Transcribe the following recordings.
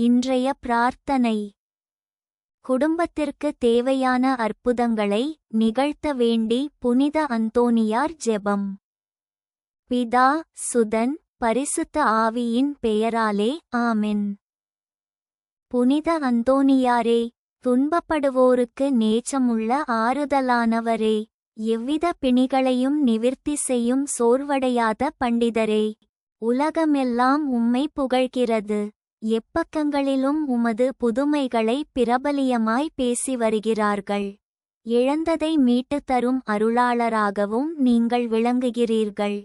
இன்றைய பிரார்த்தனை. குடும்பத்திற்கு தேவையான அற்புதங்களை நிகழ்த்த வேண்டி புனித அந்தோனியார் ஜெபம். பிதா சுதன் பரிசுத்த ஆவியின் பெயராலே ஆமென். புனித அந்தோனியாரே துன்பப்படுவோருக்கு நேச்சமுள்ள ஆறுதலானவரே எவ்வித பிணிகளையும் நிவிர்த்தி செய்யும் சோர்வடையாத பண்டிதரே உலகமெல்லாம் உம்மை புகழ்கிறது. எப்பக்கங்களிலும் உமது புதுமைகளை பிரபலியமாய் பேசி வருகிறார்கள். இழந்ததை மீட்டுத் தரும் அருளாளராகவும் நீங்கள் விளங்குகிறீர்கள்.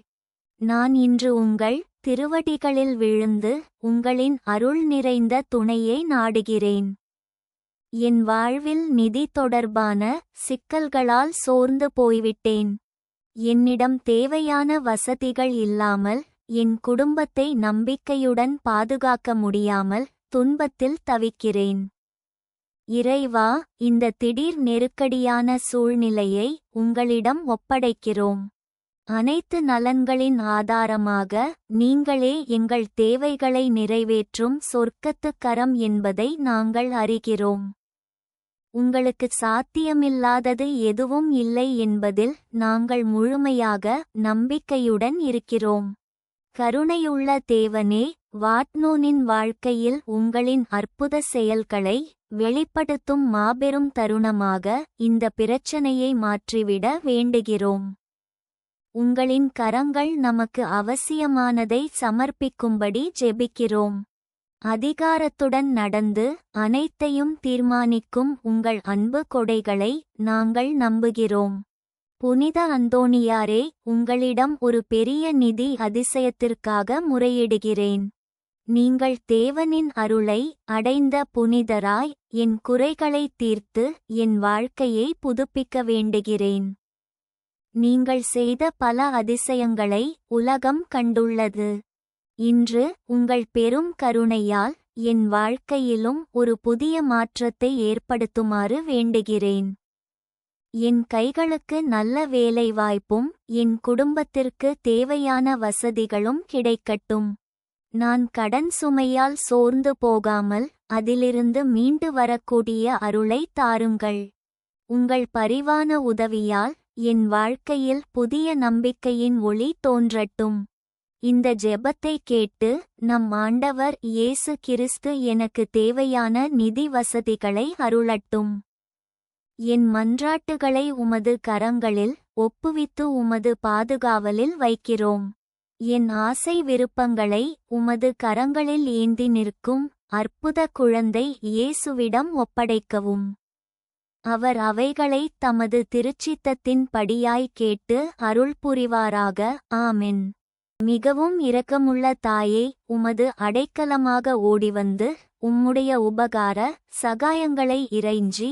நான் இன்று உங்கள் திருவடிகளில் விழுந்து உங்களின் அருள் நிறைந்த துணையை நாடுகிறேன். என் வாழ்வில் நிதி தொடர்பான சிக்கல்களால் சோர்ந்து போய்விட்டேன். என்னிடம் தேவையான வசதிகள் இல்லாமல் என் குடும்பத்தை நம்பிக்கையுடன் பாதுகாக்க முடியாமல் துன்பத்தில் தவிக்கிறேன். இறைவா இந்த திடீர் நெருக்கடியான சூழ்நிலையை உங்களிடம் ஒப்படைக்கிறோம். அனைத்து நலன்களின் ஆதாரமாக நீங்களே எங்கள் தேவைகளை நிறைவேற்றும் சொர்க்கத்துக் கரம் என்பதை நாங்கள் அறிகிறோம். உங்களுக்கு சாத்தியமில்லாதது எதுவும் இல்லை என்பதில் நாங்கள் முழுமையாக நம்பிக்கையுடன் இருக்கிறோம். கருணையுள்ள தேவனே வாட்னோனின் வாழ்க்கையில் உங்களின் அற்புத செயல்களை வெளிப்படுத்தும் மாபெரும் தருணமாக இந்த பிரச்சனையை மாற்றிவிட வேண்டுகிறோம். உங்களின் கரங்கள் நமக்கு அவசியமானதை சமர்ப்பிக்கும்படி ஜெபிக்கிறோம். அதிகாரத்துடன் நடந்து அனைத்தையும் தீர்மானிக்கும் உங்கள் அன்பு கொடைகளை நாங்கள் நம்புகிறோம். புனித அந்தோணியாரே உங்களிடம் ஒரு பெரிய நிதி அதிசயத்திற்காக முறையிடுகிறேன். நீங்கள் தேவனின் அருளை அடைந்த புனிதராய் என் குறைகளை தீர்த்து என் வாழ்க்கையை புதுப்பிக்க வேண்டுகிறேன். நீங்கள் செய்த பல அதிசயங்களை உலகம் கண்டுள்ளது. இன்று உங்கள் பெரும் கருணையால் என் வாழ்க்கையிலும் ஒரு புதிய மாற்றத்தை ஏற்படுத்துமாறு வேண்டுகிறேன். என் கைகளுக்கு நல்ல வேலைவாய்ப்பும் என் குடும்பத்திற்கு தேவையான வசதிகளும் கிடைக்கட்டும். நான் கடன் சுமையால் சோர்ந்து போகாமல் அதிலிருந்து மீண்டு வரக்கூடிய அருளை தாருங்கள். உங்கள் பரிவான உதவியால் என் வாழ்க்கையில் புதிய நம்பிக்கையின் ஒளி தோன்றட்டும். இந்த ஜெபத்தை கேட்டு நம் ஆண்டவர் இயேசு கிறிஸ்து எனக்கு தேவையான நிதி வசதிகளை அருளட்டும். என் மன்றாட்டுகளை உமது கரங்களில் ஒப்புவித்து உமது பாதுகாவலில் வைக்கிறோம். என் ஆசை விருப்பங்களை உமது கரங்களில் ஏந்தி நிற்கும் அற்புத குழந்தை இயேசுவிடம் ஒப்படைக்கவும். அவர் அவைகளை தமது திருச்சித்தத்தின் படியாய் கேட்டு அருள் புரிவாராக ஆமென். மிகவும் இரக்கமுள்ள தாயே உமது அடைக்கலமாக ஓடிவந்து உம்முடைய உபகார சகாயங்களை இறைஞ்சி